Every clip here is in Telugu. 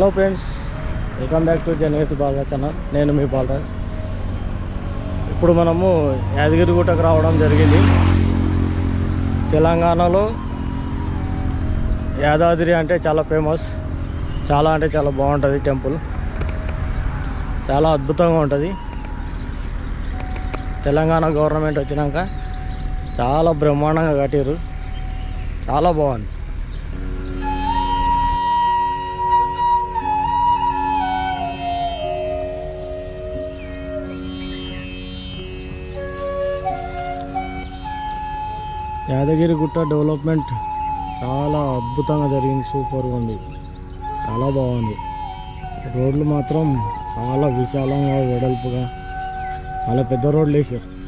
Hello friends welcome back to Janagathi బాగా ఛానల్. నేను మీ బాలరాజ్. ఇప్పుడు మనము యాదగిరిగుట్టకు రావడం జరిగింది. తెలంగాణలో యాదాద్రి అంటే చాలా ఫేమస్. చాలా అంటే చాలా బాగుంటుంది టెంపుల్. చాలా అద్భుతంగా ఉంటుంది. తెలంగాణ గవర్నమెంట్ వచ్చినాక చాలా బ్రహ్మాండంగా కట్టారు చాలా బాగుంది. యాదగిరి గుట్ట డెవలప్మెంట్ చాలా అద్భుతంగా జరిగింది సూపర్గా ఉంది. చాలా బాగుంది. రోడ్లు మాత్రం చాలా విశాలంగా వెడల్పుగా చాలా పెద్ద రోడ్లు వేసారు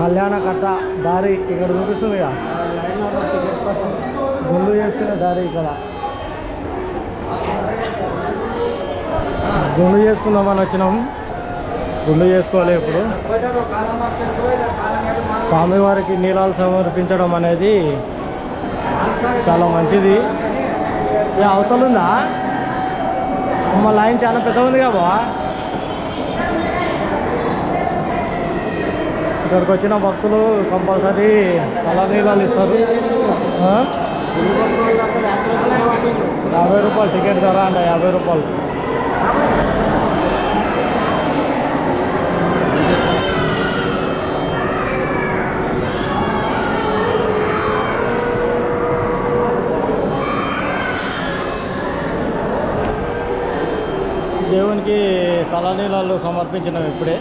కళ్యాణ కట్ట దారి ఇక్కడ చూపిస్తుంది ఇక గుండు చేసుకునే దారి ఇక్కడ. గుండు చేసుకుందామని వచ్చినాం. గుండు చేసుకోవాలి ఇప్పుడు. స్వామివారికి నీలాలు సమర్పించడం అనేది చాలా మంచిది. ఏ అవతలుందా? మా లైన్ చాలా పెద్ద ఉంది కాబా ఇక్కడికి వచ్చిన భక్తులు కంపల్సరీ తల ఇస్తారు. యాభై రూపాయలు టికెట్ ధర అంట యాభై రూపాయలు. దేవునికి తలనీళ్ళు సమర్పించినాం ఇప్పుడే.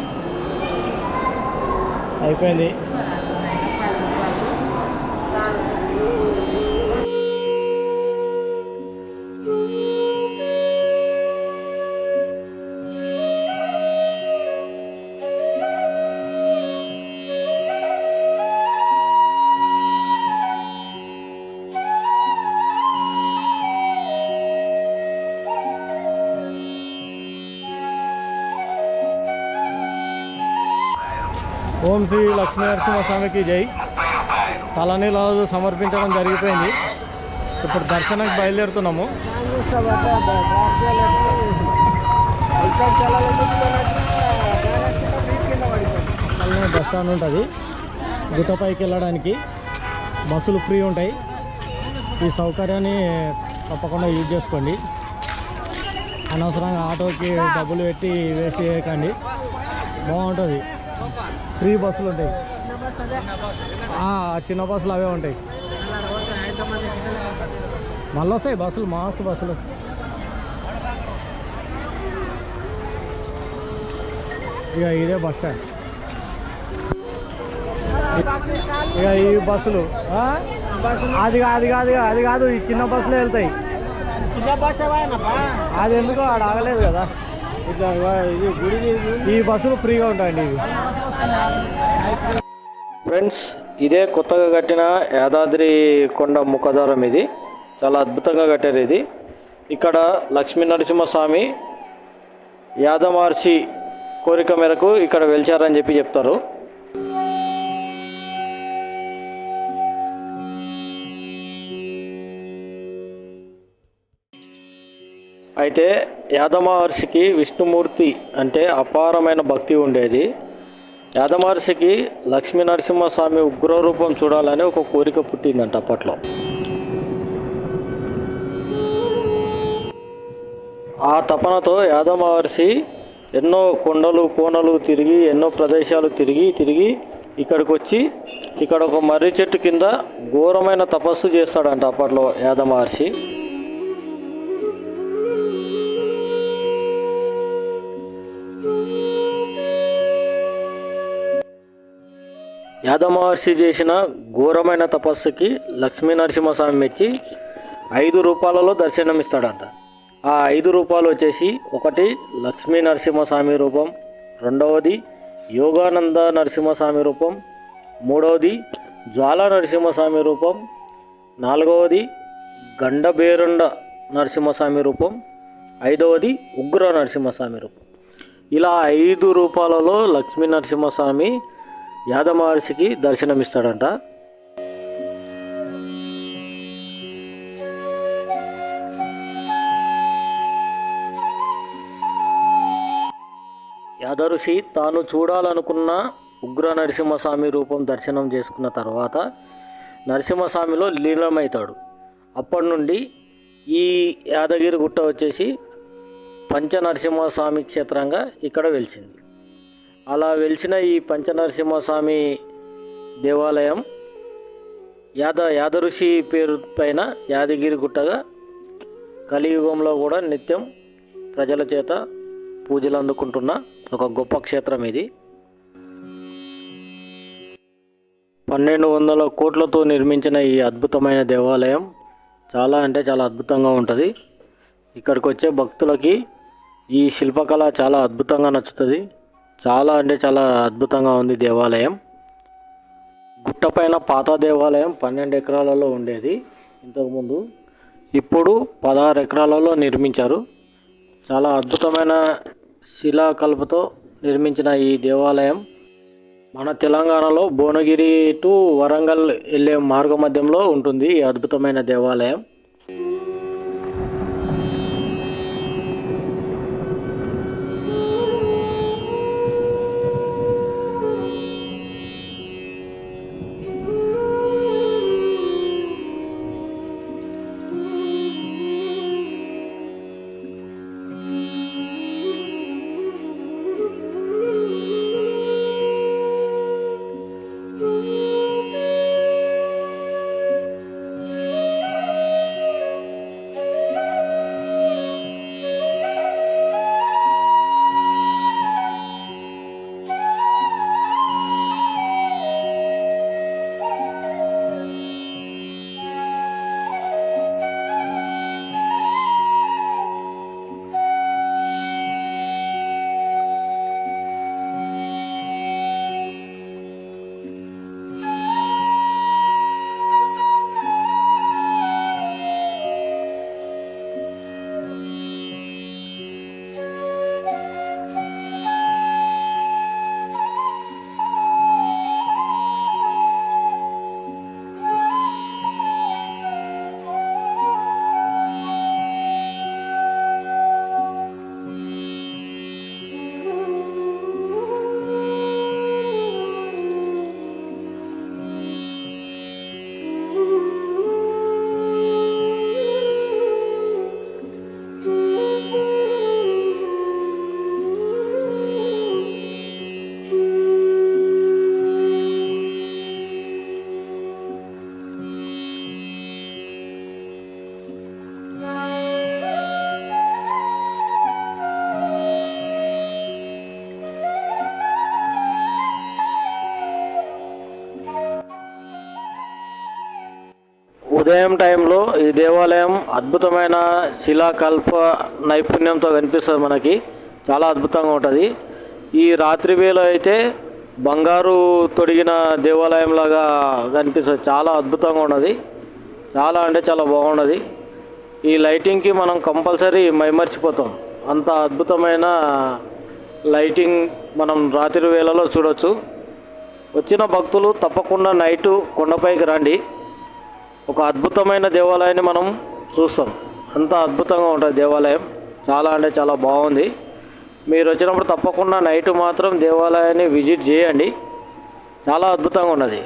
అయిపోయింది ఓం శ్రీ లక్ష్మీ నరసింహస్వామికి జై. తలనీళ్ళు సమర్పించడం జరిగిపోయింది. ఇప్పుడు దర్శనానికి బయలుదేరుతున్నాము. బస్ స్టాండ్ ఉంటుంది. గుట్టపైకి వెళ్ళడానికి బస్సులు ఫ్రీ ఉంటాయి. ఈ సౌకర్యాన్ని తప్పకుండా యూజ్ చేసుకోండి. అనవసరంగా ఆటోకి డబ్బులు పెట్టి వేస్ట్ చేయకండి. బాగుంటుంది. ఫ్రీ బస్సులు ఉంటాయి. ఆ, చిన్న బస్సులు అవే ఉంటాయి. మళ్ళీ వస్తాయి బస్సులు మాస్ బస్సులు. ఇక ఇదే బస్ స్టాండ్. ఇక ఈ బస్సులు? అది కాదు కాదు అది కాదు ఈ చిన్న బస్సులు వెళ్తాయి. అది ఎందుకో ఆడ ఆగలేదు కదా. ఈ బస్సులు ఫ్రీగా ఉంటాయండి ఇవి. ఫ్రెండ్స్ ఇదే కొత్తగా కట్టిన యాదాద్రి కొండ ముఖద్వారం ఇది. చాలా అద్భుతంగా కట్టారు ఇది. ఇక్కడ లక్ష్మీ నరసింహస్వామి యాదమహర్షి కోరిక మేరకు ఇక్కడ వెలిచారని చెప్పి చెప్తారు. అయితే యాదమహర్షికి విష్ణుమూర్తి అంటే అపారమైన భక్తి ఉండేది. యాదమహర్షికి లక్ష్మీ నరసింహస్వామి ఉగ్రరూపం చూడాలని ఒక కోరిక పుట్టిందంట అప్పట్లో. ఆ తపనతో యాదమహర్షి ఎన్నో కొండలు కోనలు తిరిగి ఎన్నో ప్రదేశాలు తిరిగి తిరిగి ఇక్కడికి వచ్చి ఇక్కడ ఒక మర్రి చెట్టు కింద ఘోరమైన తపస్సు చేస్తాడంట అప్పట్లో యాదమహర్షి. యాదవ మహర్షి చేసిన ఘోరమైన తపస్సుకి లక్ష్మీ నరసింహస్వామి మెచ్చి ఐదు రూపాలలో దర్శనమిస్తాడంట ఆ ఐదు రూపాలు వచ్చేసి ఒకటి లక్ష్మీ నరసింహస్వామి రూపం రెండవది యోగానంద నరసింహస్వామి రూపం మూడవది జ్వాల నరసింహస్వామి రూపం నాలుగవది గండబేరుండ నరసింహస్వామి రూపం ఐదవది ఉగ్ర నరసింహస్వామి రూపం. ఇలా ఐదు రూపాలలో లక్ష్మీ నరసింహస్వామి యాదవ మహర్షికి దర్శనమిస్తాడంట. యాదఋషి తాను చూడాలనుకున్న ఉగ్ర నరసింహస్వామి రూపం దర్శనం చేసుకున్న తర్వాత నరసింహస్వామిలో లీనమవుతాడు అప్పటి నుండి ఈ యాదగిరి గుట్ట వచ్చేసి పంచ నరసింహస్వామి క్షేత్రంగా ఇక్కడ వెలిసింది. అలా వెలిసిన ఈ పంచనరసింహస్వామి దేవాలయం యాద యాదఋషి పేరు పైన యాదగిరి గుట్టగా కలియుగంలో కూడా నిత్యం ప్రజల చేత పూజలు అందుకుంటున్న ఒక గొప్ప క్షేత్రం ఇది. పన్నెండు వందల కోట్లతో నిర్మించిన ఈ అద్భుతమైన దేవాలయం చాలా అంటే చాలా అద్భుతంగా ఉంటుంది. ఇక్కడికి వచ్చే భక్తులకి ఈ శిల్పకళ చాలా అద్భుతంగా నచ్చుతుంది. చాలా అంటే చాలా అద్భుతంగా ఉంది దేవాలయం. గుట్టపైన పాత దేవాలయం పన్నెండు ఎకరాలలో ఉండేది ఇంతకుముందు. ఇప్పుడు పదహారు ఎకరాలలో నిర్మించారు. చాలా అద్భుతమైన శిలాకల్పతో నిర్మించిన ఈ దేవాలయం. మన తెలంగాణలో భువనగిరి టు వరంగల్ వెళ్ళే మార్గ మధ్యంలో ఉంటుంది ఈ అద్భుతమైన దేవాలయం. ఉదయం టైంలో ఈ దేవాలయం అద్భుతమైన శిలాకల్ప నైపుణ్యంతో కనిపిస్తుంది మనకి. చాలా అద్భుతంగా ఉంటుంది. ఈ రాత్రి వేళ అయితే బంగారు తొడిగిన దేవాలయం లాగా కనిపిస్తుంది. చాలా అద్భుతంగా ఉన్నది. చాలా అంటే చాలా బాగున్నది. ఈ లైటింగ్కి మనం కంపల్సరీ మైమర్చిపోతాం. అంత అద్భుతమైన లైటింగ్ మనం రాత్రి వేళలో చూడొచ్చు. వచ్చిన భక్తులు తప్పకుండా నైటు కొండపైకి రండి. ఒక అద్భుతమైన దేవాలయాన్ని మనం చూస్తాం. అంత అద్భుతంగా ఉంటుంది దేవాలయం. చాలా అంటే చాలా బాగుంది. మీరు వచ్చినప్పుడు తప్పకుండా నైట్ మాత్రం దేవాలయాన్ని విజిట్ చేయండి. చాలా అద్భుతంగా ఉన్నది.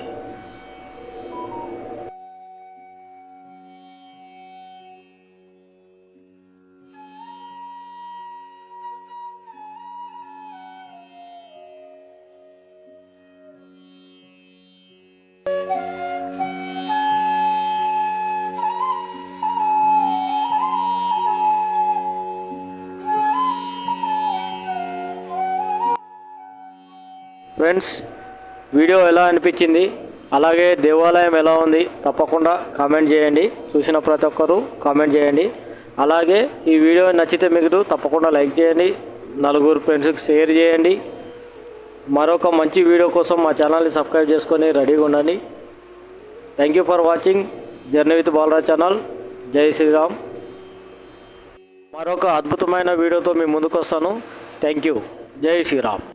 ఫ్రెండ్స్ వీడియో ఎలా అనిపించింది? అలాగే దేవాలయం ఎలా ఉంది? తప్పకుండా కామెంట్ చేయండి. చూసిన ప్రతి ఒక్కరూ కామెంట్ చేయండి. అలాగే ఈ వీడియో నచ్చితే మీకు తప్పకుండా లైక్ చేయండి. నలుగురు ఫ్రెండ్స్కి షేర్ చేయండి. మరొక మంచి వీడియో కోసం మా ఛానల్ని సబ్స్క్రైబ్ చేసుకొని రెడీగా ఉండండి. Thank you for watching journey with Balaraj channel Jai Sriram మరొక అద్భుతమైన వీడియోతో మీ ముందుకు వస్తాను థ్యాంక్ యూ జై శ్రీరామ్